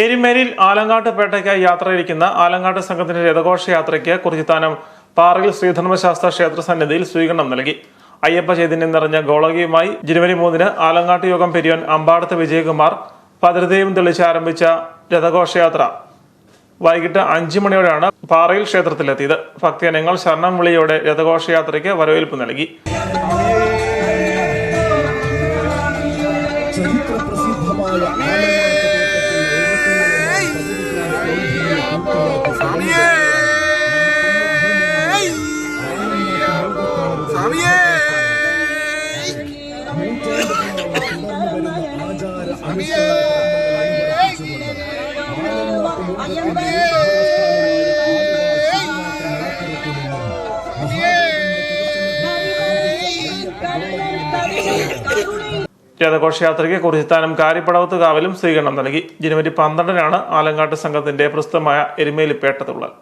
എരിമേലിൽ ആലങ്ങാട്ട് പേട്ടയ്ക്കായി യാത്രയിരിക്കുന്ന ആലങ്ങാട്ട് സംഘത്തിന്റെ രഥഘോഷയാത്രയ്ക്ക് കുറിച്ചിത്താനം പാറയിൽ ശ്രീധർമ്മശാസ്ത്ര ക്ഷേത്ര സന്നിധിയിൽ സ്വീകരണം നൽകി. അയ്യപ്പ ചൈതന്യം നിറഞ്ഞ ഗോളകിയുമായി ജനുവരി മൂന്നിന് ആലങ്ങാട്ട് യോഗം പെരിയോൻ അമ്പാടത്ത് വിജയകുമാർ ഭദ്രതയും തെളിച്ച് ആരംഭിച്ച രഥഘോഷയാത്ര വൈകിട്ട് അഞ്ചു മണിയോടെയാണ് പാറയിൽ ക്ഷേത്രത്തിലെത്തിയത്. ഭക്തജനങ്ങൾ ശരണം വിളിയോടെ രഥഘോഷയാത്രയ്ക്ക് വരവേൽപ്പ് നൽകി. ചരിത്ര പ്രസിദ്ധമായ രഥഘോഷയാത്രയ്ക്ക് കുറിച്ചിത്താനം കാരിപ്പടവത്ത് കാവിലും സ്വീകരണം നൽകി. ജനുവരി പന്ത്രണ്ടിനാണ് ആലങ്കാട്ട് സംഘത്തിന്റെ പ്രസിദ്ധമായ എരുമേലി പേട്ടതുള്ളൽ